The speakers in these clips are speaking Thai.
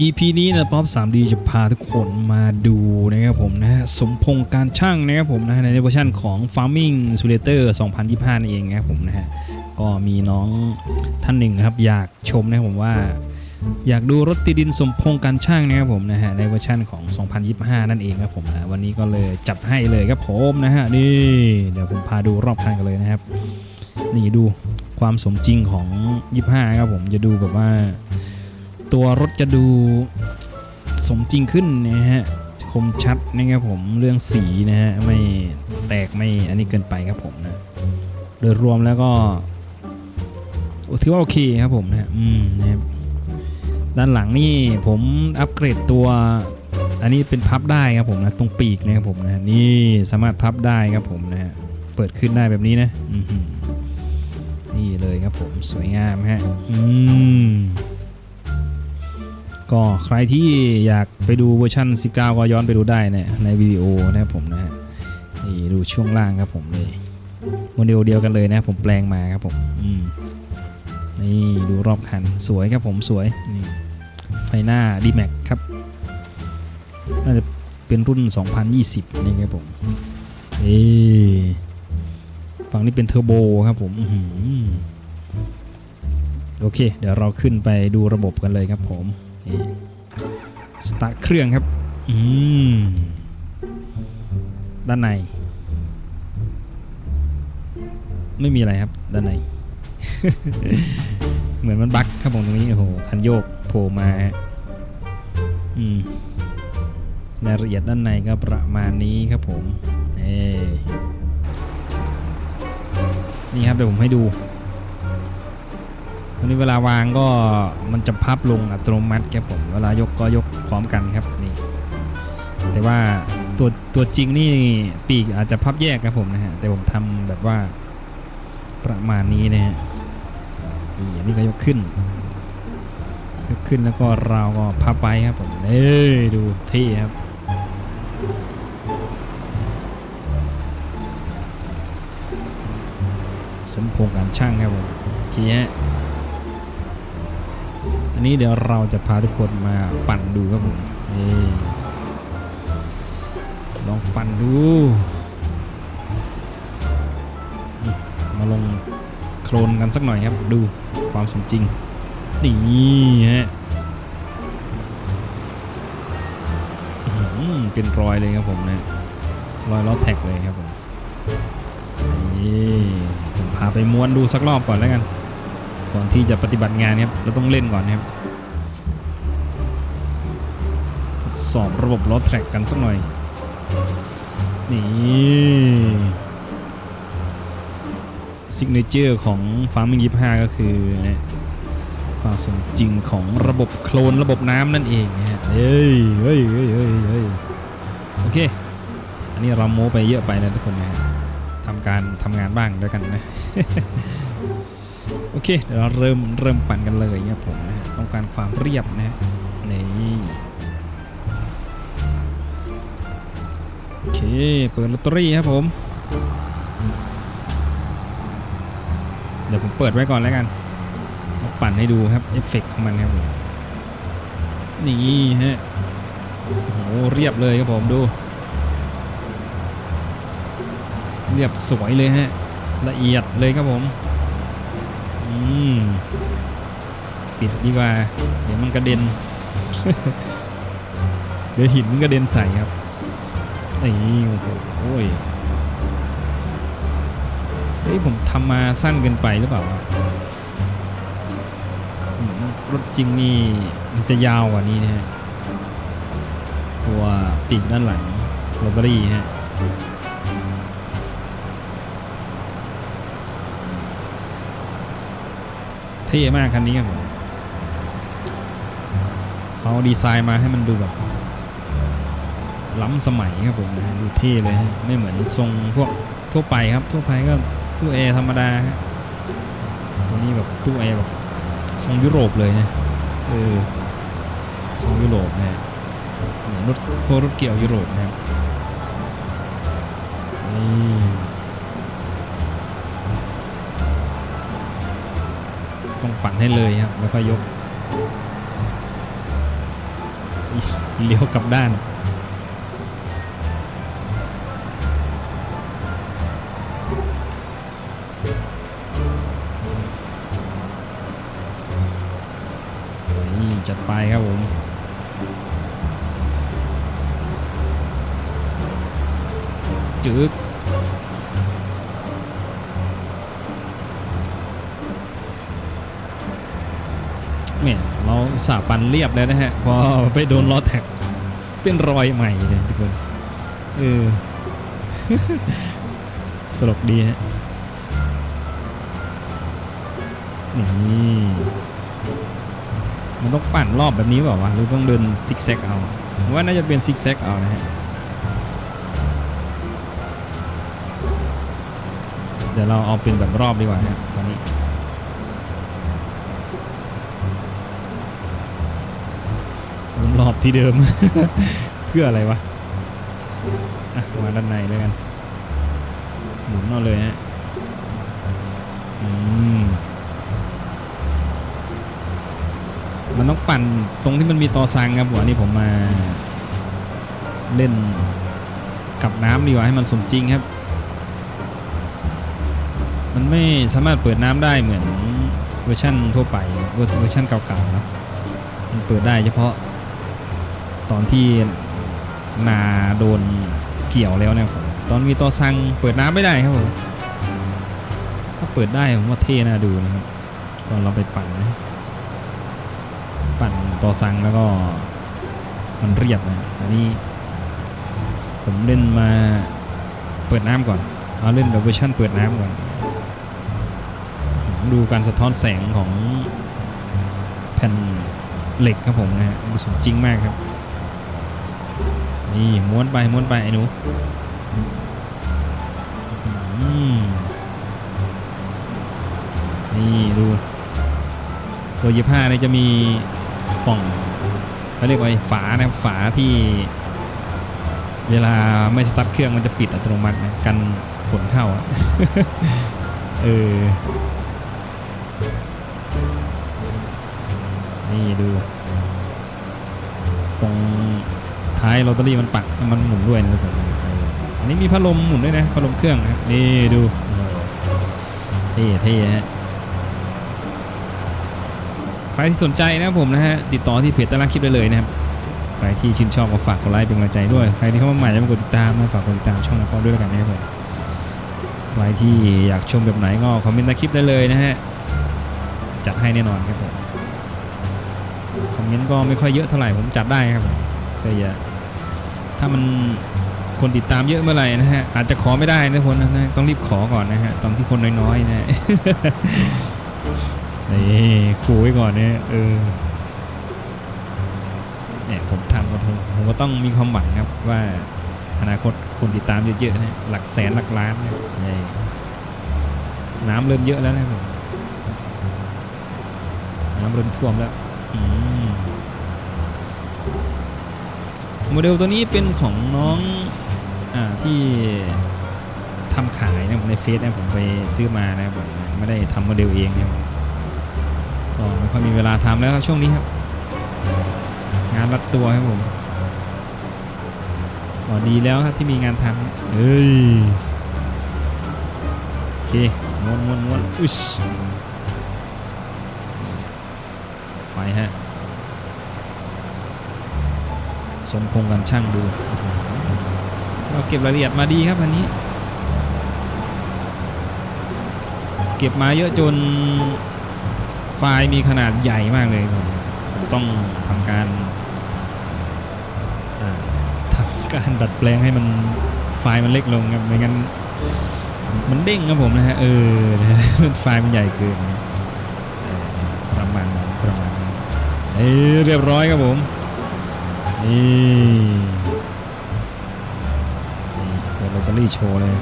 EP นี้นะป๊อป 3D จะพาทุกคนมาดูนะครับผมนะฮะสมพงษ์การช่างนะครับผมนะในเวอร์ชันของ Farming Simulator 2025นั่นเองนะครับผมนะฮะก็มีน้องท่านหนึ่งครับ อยากชมนะครับผมว่า อยากดูรถติดินสมพงษ์การช่างนะครับผมนะฮะในเวอร์ชันของ 2025 นั่นเองครับผมนะวันนี้ก็เลยจัดให้เลยครับผมนะฮะนี่เดี๋ยวผมพาดูรอบคันกันเลยนะครับ นี่ดูความสมจริงของ 25 ครับผมจะดูแบบว่า ตัวรถจะดูสมจริงขึ้นนะฮะคมชัดนะครับผมเรื่องสีนะฮะไม่แตกไม่อันนี้เกินไปครับผมนะโดยรวมแล้วก็ถือว่าโอเคครับผมนะอืมนะด้านหลังนี่ผมอัปเกรดตัว อันนี้เป็นพับได้ครับผมนะตรงปีกนะครับผมนะนี่สามารถพับได้ครับผมนะฮะเปิดขึ้นได้แบบนี้นะนี่เลยครับผมสวยงามฮะอืม ก็ใครที่อยากไปดูเวอร์ชัน19 ก็ย้อนไปดูได้นะในวิดีโอนะครับผมนะฮะนี่ดูช่วงล่างครับผมเลยโมเดลเดียวกันเลยนะผมแปลงมาครับผมอืมนี่ดูรอบคันสวยครับผมสวยนี่ไฟหน้า d m a x ครับน่าจะเป็นรุ่น 2020นี่ครับผมเอฝั่งนี้เป็นเทอร์โบครับผมโอเค เดี๋ยวเราขึ้นไปดูระบบกันเลยครับผม สตาร์ทเครื่องครับ อืม ด้านใน ไม่มีอะไรครับ ด้านใน เหมือนมันบั๊กครับผมตรงนี้ โอ้โห คันโยกโผล่มา อืมรายละเอียดด้านในก็ประมาณนี้ครับผมเอนี่ครับเดี๋ยวผมให้ดู ตัวนี้เวลาวางก็มันจะพับลงอัตโนมัติครับผม เวลายกก็ยกพร้อมกันครับนี่ แต่ว่าตัวตัวจริงนี่ปีกอาจจะพับแยกครับผมนะฮะ แต่ผมทำแบบว่าประมาณนี้นะฮะนี่นี้ก็ยกขึ้น ยกขึ้นแล้วก็เราก็พับไปครับผม เอ้ดูเท่ครับสมพงษ์การช่างครับผมที่ฮะ อันนี้เดี๋ยวเราจะพาทุกคนมาปั่นดูครับผมนี่ลองปั่นดู มาลงโคลนกันสักหน่อยครับดูความสมจริง นี่ฮะเป็นรอยเลยครับผมนะรอยล้อแท็กเลยครับผมนี่ผมพาไปม้วนดูสักรอบก่อนแล้วกัน ก่อนที่จะปฏิบัติงานครับเราต้องเล่นก่อนครับสอบระบบล้อแทร็กกันสักหน่อยนี่ซิกเนเจอร์ของฟาร์มยิปห้าก็คือนะความสมจริงของระบบโคลนระบบน้ำนั่นเองนะฮะเฮ้ยเฮ้ยเฮ้ยเฮ้ยโอเค อันนี้เราโม้ไปเยอะไปนะทุกคนนะทำการทำงานบ้างด้วยกันนะ โอเค เดี๋ยวเราเริ่มเริ่มปั่นกันเลยเนี่ยผมนะต้องการความเรียบนะนี่โอเค เปิดลอตเตอรี่ครับผม เดี๋ยวผมเปิดไว้ก่อนแล้วกันเาปั่นให้ดูครับเอฟเฟกของมันครับผมนี่ฮะโอ้โหเรียบเลยครับผมดู เรียบสวยเลยฮะ ละเอียดเลยครับผม ปิดดีกว่า เดี๋ยวมันกระเด็น เดี๋ยวหินมันกระเด็นใส่ครับไอ้โอ้ยเฮ้ยผมทำมาสั้นเกินไปหรือเปล่า รถจริงนี่มันจะยาวกว่านี้นะฮะ ตัวปีกด้านหลังโรตารี่ฮะ เท่มากคันนี้ครับเขาดีไซน์มาให้มันดูแบบ ล้ำสมัยครับผมนะดูเท่เลยไม่เหมือนทรงพวกทั่วไปครับทั่วไปก็ตู้แอร์ธรรมดาตัวนี้แบบตู้แอร์แบบทรงยุโรปเลยนะเออทรงยุโรปเนี่ยเหมือนรถพวกรถเกี่ยวยุโรปนะครับนี่ ต้องปั่นให้เลยครับแล้วค่อยยกเลี้ยวกลับด้าน นี่จัดไปครับผมจึ๊ สาปันเรียบเลยนะฮะพอไปโดนล้อแท็กเป็นรอยใหม่เลยทุกคนเออตลกดีฮะนี่มันต้องปั่นรอบแบบนี้เปล่าวะหรือต้องเดินซิกแซกเอาว่าน่าจะเป็นซิกแซกเอานะฮะเดี๋ยวเราเอาเป็นแบบรอบดีกว่าฮะตอนนี้ อบที่เดิม เพื่ออะไรวะมาด้านในเลยกัน หมุนเอาเลยฮะมันต้องปั่นตรงที่มันมีตอซังครับผมอันนี้ผมมาเล่นกับน้ำดีกว่าให้มันสมจริงครับ มันไม่สามารถเปิดน้ำได้เหมือนเวอร์ชันทั่วไปเวอร์ชันเก่าๆนะมันเปิดได้เฉพาะ ตอนที่นาโดนเกี่ยวแล้วนี่ยผมตอนมีต่อซังเปิดน้ำไม่ได้ครับผมถ้าเปิดได้ผมว่าเท่น่าดูนะครับ ตอนเราไปปั่นนะปั่นต่อซังแล้วก็มันเรียบนะอันนี้ ผมเล่นมาเปิดน้ำก่อนเอาเล่นแบบเวอร์ชันเปิดน้ำก่อนดูการสะท้อนแสงของแผ่นเหล็กครับผมนะฮะดูสมจริงมากครับ นี่ม้วนไปม้วนไปไอ้หนูนี่ดู ตัวยี่ห้าเนี่ยจะมีป่องเขาเรียกว่าฝานะครับฝาที่ เวลาไม่สตาร์ทเครื่องมันจะปิดอัตโนมัตินะกันฝนเข้าอะเออ นี่ดูตรง ท้ายลอตเตอรี่มันปักมันหมุนด้วยนะทุกคนเอออันนี้มีพัดลมหมุนด้วยนะพัดลมเครื่องนะนี่ดูเท่เท่ฮะใครที่สนใจนะผมนะฮะติดต่อที่เพจตารางคลิปได้เลยนะครับใครที่ชื่นชอบก็ฝากกดไลค์เป็นกำลังใจด้วยใครที่เข้ามาใหม่แล้วมากดติดตามนะฝากกดติดตามช่องนักปอด้วยแล้วกันนะครับผมใครที่อยากชมแบบไหนก็คอมเมนต์ใต้คลิปได้เลยนะฮะจัดให้แน่นอนครับผมคอมเมนต์ก็ไม่ค่อยเยอะเท่าไหร่ผมจัดได้ครับผม แต่อย่าถ้ามันคนติดตามเยอะเมื่อไหร่นะฮะอาจจะขอไม่ได้นะคนนะนะต้องรีบขอก่อนนะฮะตอนที่คนน้อยๆนะฮะนี่ขู่ไว้ก่อนเนี่ยเออเนี่ยผมทำก็ผมผมก็ต้องมีความหวังครับว่าอนาคตคนติดตามเยอะๆนะหลักแสนหลักล้านเนี่ยน้ำเริ่มเยอะแล้วนะผมน้ำเริ่มท่วมแล้ว โมเดลตัวนี้เป็นของน้องอที่ทำขายนะในเฟซนะผมไปซื้อมานะครับผมไม่ได้ทำโมเดลเองนะครับก็ไม่ค่อยมีเวลาทำแล้วครับช่วงนี้ครับ งานรัดตัวครับผมก็ดีแล้วครับที่มีงานทำเฮ้ยโอเคม้วนม้วนม้วนอุ๊ยไปฮะ สมพงษ์กันช่างดูเราเก็บรายละเอียดมาดีครับอันนี้ เก็บมาเยอะจนไฟล์มีขนาดใหญ่มากเลยผมต้องทำการทำการดัดแปลงให้มันไฟล์มันเล็กลงครับไม่งั้นมันเด้งครับผมนะฮะเออไฟล์มันใหญ่เกินประมาณประมาณเรียบร้อยครับผม นี่เปิดลอตเตอรี่โชว์เลย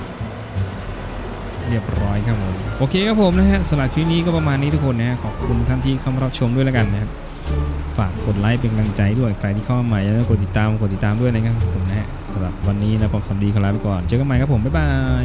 เรียบร้อยครับผม โอเคครับผมนะฮะสำหรับคลิปนี้ก็ประมาณนี้ทุกคนนะฮะขอบคุณท่านที่เข้ามารับชมด้วยแล้วกันนะครับฝากกดไลค์เป็นกำลังใจด้วยใครที่เข้ามาใหม่แล้วกดติดตามกดติดตามด้วยนะครับผมนะฮะสำหรับวันนี้นะผมสำดีขอลาไปก่อน เจอกันใหม่ครับผม บ๊ายบาย